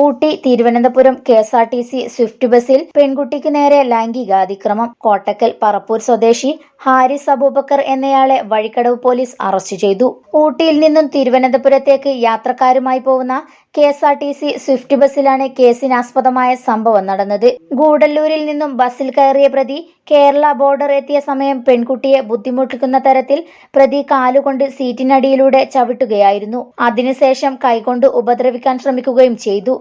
Ooty Thiruvananthapuram K S R T C swift ബസ്സിൽ പെൺകുട്ടിക്ക് നേരെ ലൈംഗികാതിക്രമം. കോട്ടക്കൽ പറപ്പൂർ സ്വദേശി ഹാരിസ് അബൂബക്കർ എന്നയാളെ വഴിക്കടവ് പോലീസ് അറസ്റ്റ് ചെയ്തു. ഊട്ടിയിൽ നിന്നും തിരുവനന്തപുരത്തേക്ക് യാത്രക്കാരുമായി പോകുന്ന K S R T C swift ബസ്സിലാണ് കേസിനാസ്പദമായ സംഭവം നടന്നത്. ഗൂഡല്ലൂരിൽ നിന്നും ബസ്സിൽ കയറിയ പ്രതി കേരള ബോർഡർ എത്തിയ സമയം പെൺകുട്ടിയെ ബുദ്ധിമുട്ടിക്കുന്ന തരത്തിൽ പ്രതി കാലുകൊണ്ട് സീറ്റിനടിയിലൂടെ ചവിട്ടുകയായിരുന്നു. അതിനുശേഷം കൈകൊണ്ട് ഉപദ്രവിക്കാൻ ശ്രമിക്കുകയും ചെയ്തു.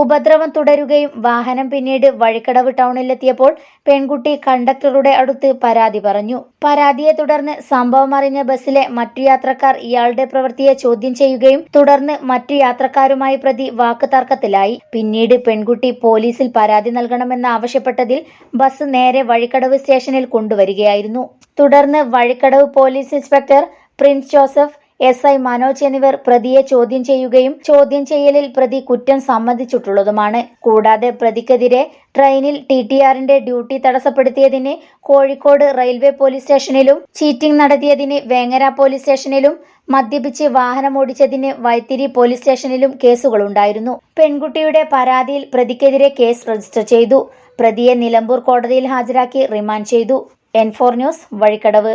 ഉപദ്രവം തുടരുകയും വാഹനം പിന്നീട് വഴിക്കടവ് ടൗണിലെത്തിയപ്പോൾ പെൺകുട്ടി കണ്ടക്ടറുടെ അടുത്ത് പരാതി പറഞ്ഞു. പരാതിയെ തുടർന്ന് സംഭവം അറിഞ്ഞ ബസ്സിലെ മറ്റു യാത്രക്കാർ ഇയാളുടെ പ്രവൃത്തിയെ ചോദ്യം ചെയ്യുകയും തുടർന്ന് മറ്റു യാത്രക്കാരുമായി പ്രതി വാക്ക് തർക്കത്തിലായി പിന്നീട് പെൺകുട്ടി പോലീസിൽ പരാതി നൽകണമെന്ന് ആവശ്യപ്പെട്ടതിൽ ബസ് നേരെ വഴിക്കടവ് സ്റ്റേഷനിൽ കൊണ്ടുവരികയായിരുന്നു. തുടർന്ന് Vazhikkadavu police inspector Prince Joseph S I Manoj എന്നിവർ പ്രതിയെ ചോദ്യം ചെയ്യുകയും ചോദ്യം ചെയ്യലിൽ പ്രതി കുറ്റം സമ്മതിച്ചിട്ടുള്ളതുമാണ്. കൂടാതെ പ്രതിക്കെതിരെ ട്രെയിനിൽ ടി ടി ആറിന്റെ ഡ്യൂട്ടി തടസ്സപ്പെടുത്തിയതിന് കോഴിക്കോട് റെയിൽവേ പോലീസ് സ്റ്റേഷനിലും ചീറ്റിംഗ് നടത്തിയതിന് വേങ്ങര പോലീസ് സ്റ്റേഷനിലും മദ്യപിച്ച് വാഹനം ഓടിച്ചതിന് വൈത്തിരി പോലീസ് സ്റ്റേഷനിലും കേസുകളുണ്ടായിരുന്നു. പെൺകുട്ടിയുടെ പരാതിയിൽ പ്രതിക്കെതിരെ കേസ് രജിസ്റ്റർ ചെയ്തു. പ്രതിയെ നിലമ്പൂർ കോടതിയിൽ ഹാജരാക്കി റിമാൻഡ് ചെയ്തു. N four news Vazhikkadavu.